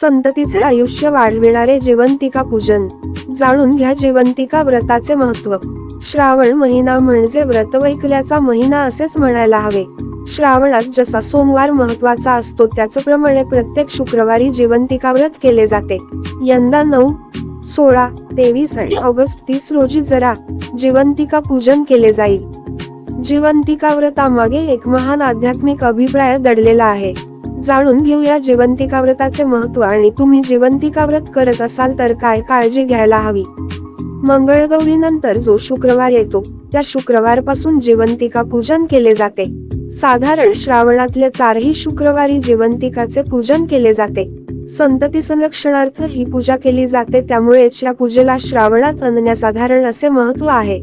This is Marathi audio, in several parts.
संततीचे आयुष्य वाढविणारे जिवंतिका पूजन. जाणून घ्या जिवंतिका व्रताचे महत्त्व श्रावण महिना म्हणजे व्रत वैकल्याचा महिना असेच म्हणायला हवे. श्रावणात जसा सोमवार महत्त्वाचा असतो त्याचप्रमाणे प्रत्येक शुक्रवारी जिवंतिका व्रत केले जाते. यंदा नऊ सोळा तेवीस आणि ऑगस्ट तीस रोजी जरा जिवंतिका पूजन केले जाईल. जिवंतिका व्रतामागे एक महान आध्यात्मिक अभिप्राय दडलेला आहे. जाणून घेऊया जिवंतिका व्रताचे महत्त्व आणि तुम्ही जिवंतिका व्रत करत असाल तर काय काळजी घ्यायला हवी? मंगळगौरी नंतर जो शुक्रवार येतो त्या शुक्रवारपासून जिवंतिका पूजन केले जाते. साधारण श्रावणातल्या चारही शुक्रवारी जिवंतिकाचे पूजन केले जाते. संतती संरक्षणार्थ ही पूजा केली जाते त्यामुळेच या पूजेला श्रावणात अनन्यसाधारण असे महत्त्व आहे.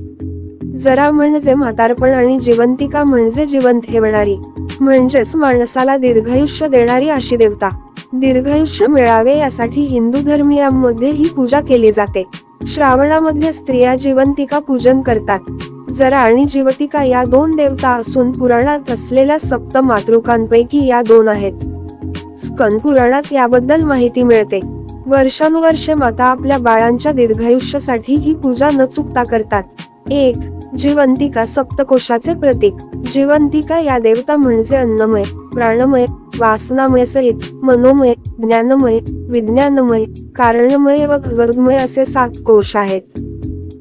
जरा म्हणजे म्हातारपण आणि जिवंतिका म्हणजे जिवंत ठेवणारी. म्हणजेच माणसाला दीर्घायुष्य देणारी अशी देवता. दीर्घायुष्य मिळावे यासाठी हिंदू धर्मियांमध्ये ही पूजा केली जाते. श्रावणामध्ये स्त्रिया जिवंतिका पूजन करतात. जरा आणि जीवतिका या दोन देवता असून पुराणात असलेल्या सप्त मातृकांपैकी या दोन आहेत. स्कंद पुराणात याबद्दल माहिती मिळते. वर्षानुवर्षे माता आपल्या बाळांच्या दीर्घायुष्यासाठी ही पूजा न चुकता करतात. एक जिवंतिका सप्तकोशाचे प्रतीक. जिवंतिका या देवता म्हणजे अन्नमय प्राणमय वासनामय सहित मनोमय ज्ञानमय विज्ञानमय कारणमय व वर्गमय असे सात कोश आहेत.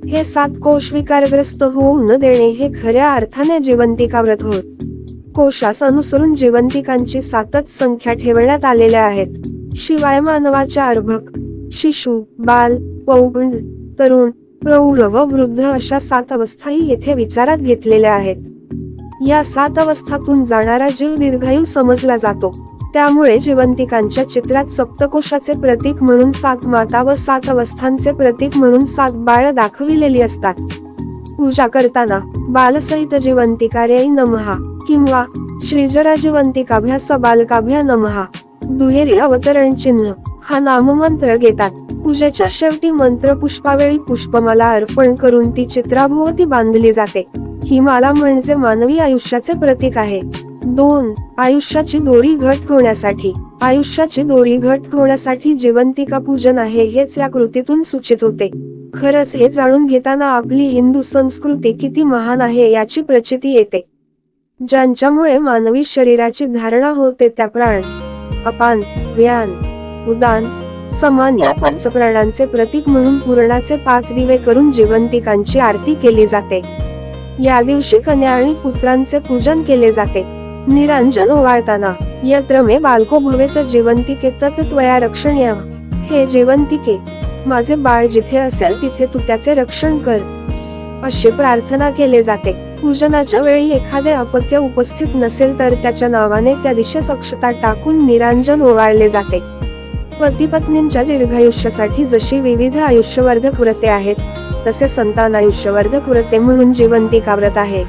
हे सात कोश विकारग्रस्त होऊ न देणे हे खऱ्या अर्थाने जिवंतिका व्रत होत कोशास अनुसरून जिवंतिकांची सातच संख्या ठेवण्यात आलेल्या आहेत. शिवाय मानवाच्या अर्भक शिशु बाल पौगुण तरुण प्रौढ व वृद्ध अशा सात अवस्थाही येथे विचारात घेतलेल्या आहेत. या सात अवस्थातून जाणारा जीव दीर्घायू समजला जातो. त्यामुळे जिवंतिकांच्या चित्रात सप्तकोशाचे प्रतीक म्हणून सात माता व सात अवस्थांचे प्रतीक म्हणून सात बाळ दाखविलेली असतात. पूजा करताना बालसहित जिवंतिकार्याई नमहा किंवा श्रीजरा जिवंतिकाभ्यास बालकाभ्या नमहा. दुहेरी अवतरण चिन्ह हा नाममंत्र घेतात. पूजेच्या शेवटी मंत्र पुष्पावेळी पुष्पमाला अर्पण करून ती चित्राभोवती बांधली जाते. ही माला म्हणजे मानवी आयुष्याचे प्रतीक आहे. दोन आयुष्याची दोरी घट होण्यासाठी. आयुष्याची दोरी घट होण्यासाठी जिवंतिका पूजन आहे हेच या कृतीतून सूचित होते. खरंच हे जाणून घेताना आपली हिंदू संस्कृती किती महान आहे याची प्रचिती येते. ज्यांच्यामुळे मानवी शरीराची धारणा होते त्या प्राण अपान व्यान उदान समान या पंचप्राणांचे प्रतीक म्हणून पूर्णाचे पाच दिवे करून जिवंतिकांची आरती केली जाते. या दिवशी कन्या आणि पुत्रांचे पूजन केले जाते. निरांजन ओवाळताना यत्र मे बालको तर जिवंतिके तत्वया रक्षण रक्षणीय. हे जिवंतिके माझे बाळ जिथे असेल तिथे तू त्याचे रक्षण कर. अशी प्रार्थना केले जाते. पूजनाच्या वेळी एखादे अपत्य उपस्थित नसेल तर त्याच्या नावाने त्या दिशेस अक्षता टाकून निरांजन ओवाळले जाते. पतीपत्नींच्या दीर्घायुष्यासाठी जशी विविध आयुष्यवर्धक व्रते आहेत तसे संतान आयुष्यवर्धक व्रते म्हणून जिवंतिका व्रत आहे.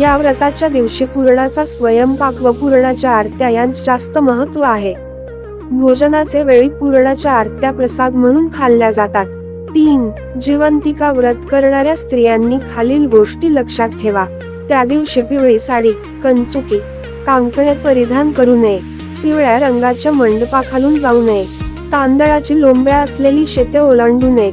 या व्रताच्या दिवशी पूर्णाचा स्वयंपाक व पूर्णाच्या आरत्या यांत जास्त महत्त्व आहे. भोजनाचे वेळी पूर्णाच्या आरत्या प्रसाद म्हणून खाल्ल्या जातात. तीन जिवंतिका व्रत करणाऱ्या स्त्रियांनी खालील गोष्टी लक्षात ठेवा. त्या दिवशी पिवळी साडी कंचुकी कांकणे परिधान करू नये. पिवळ्या रंगाच्या मंडपाखालून जाऊ नये. तांदळाची लोंब्या असलेली शेते ओलांडू नये.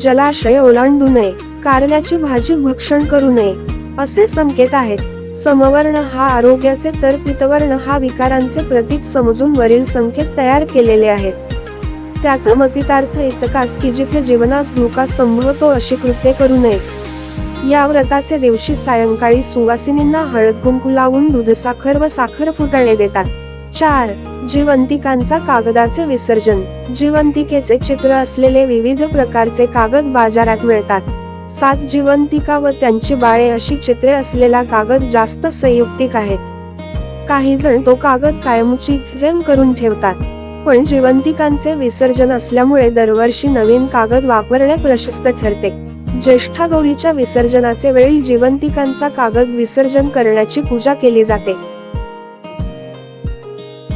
जलाशय ओलांडू नये. कारल्याची भाजी भक्षण करू नये. असे संकेत आहेत. समवर्ण हा आरोग्याचे तर पितवर्ण हा विकारांचे प्रतीक समजून वरील संकेत तयार केलेले आहेत. त्याचा मतितार्थ इतकाच की जिथे जीवनास धोका संभवतो अशी कृत्ये करू नये. या व्रताचे दिवशी सायंकाळी सुवासिनींना हळद कुंकू लावून दूध साखर व साखर फुटाणे देतात. चार जिवंतिकांचा कागदाचे विसर्जन. जिवंतिकेचे चित्र असलेले विविध प्रकारचे कागद बाजारात मिळतात. सात जिवंतिका व त्यांची बाळे अशी चित्रे असलेला कागद जास्त संयुक्तिक आहेत. काही जण तो कागद कायमची फ्रेम करून ठेवतात. पण जिवंतिकांचे विसर्जन असल्यामुळे दरवर्षी नवीन कागद वापरणे प्रशस्त ठरते. ज्येष्ठा गौरीच्या विसर्जनाचे वेळी जिवंतिकांचा कागद विसर्जन करण्याची पूजा केली जाते.